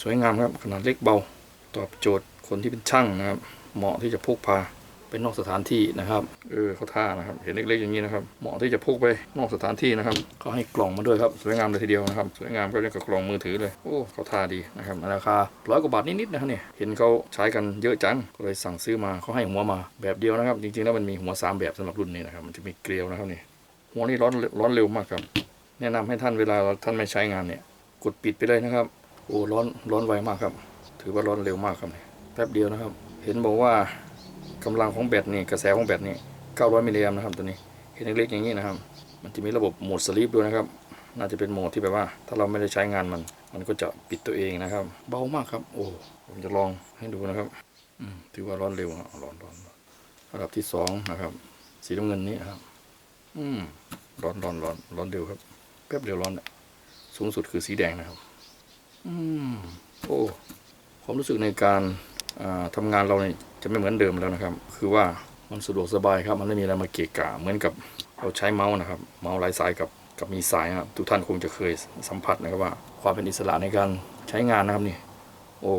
สวยงามครับขนาดเล็กเบา ตอบโจทย์คนที่เป็นช่างนะครับ เหมาะที่จะพกพาไปนอกสถานที่นะครับเออเขาท่านะครับ เห็นเล็กๆอย่างนี้นะครับเหมาะที่จะพกไปนอกสถานที่นะครับเขาให้กล่องมาด้วยครับสวยงามเลยทีเดียวนะครับสวยงามก็เรียกกับกล่องมือถือเลยโอ้เขาท่าดีนะครับราคาร้อยกว่าบาทนิดๆนะครับเนี่ยเห็นเขาใช้กันเยอะจังก็เลยสั่งซื้อมาเขาให้หัวมาแบบเดียวนะครับ จริงๆแล้วมันมีหัวสามแบบสำหรับรุ่นนี้นะครับมันจะมีเกลียวนะครับนี่หัวนี่ร้อนร้อนเร็วมากครับ แนะนำให้ท่านเวลาท่านไม่ใช้งานเนี่ยกดปิดไปเลยนะครับ โอ้ร้อนร้อนไวมากครับ ถือว่าร้อนเร็วมากครับแป๊บเดียวนะครับ เห็นบอกว่ากำลังของแบตนี่กระแสของแบตนี่900มิลลิแอมนะครับตัวนี้เห็นเล็กๆอย่างนี้นะครับ มันจะมีระบบโหมดสลีปด้วยนะครับ น่าจะเป็นโหมดที่แบบว่า ถ้าเราไม่ได้ใช้งานมัน มันก็จะปิดตัวเองนะครับ เบามากครับ โอ้ผมจะลองให้ดูนะครับอืมถือว่าร้อนเร็วอะร้อนร้อนร้อนระดับที่สองนะครับ สีน้ำเงินนี้ครับ อืมร้อนร้อนร้อนร้อนเร็วครับแป๊บเดียวร้อนอะสูงสุดคือสีแดงนะครับ อืมโอ้ความรู้สึกในการทำทำงานเราเนี่ยจะไม่เหมือนเดิมแล้วนะครับ คือว่ามันสะดวกสบายครับ มันไม่มีอะไรมาเกะกะเหมือนกับเราใช้เมาส์นะครับ เมาส์ไร้สายกับกับมีสายนะครับทุกท่านคงจะเคยสัมผัสนะครับว่า ความเป็นอิสระในการใช้งานนะครับนี่ โอ้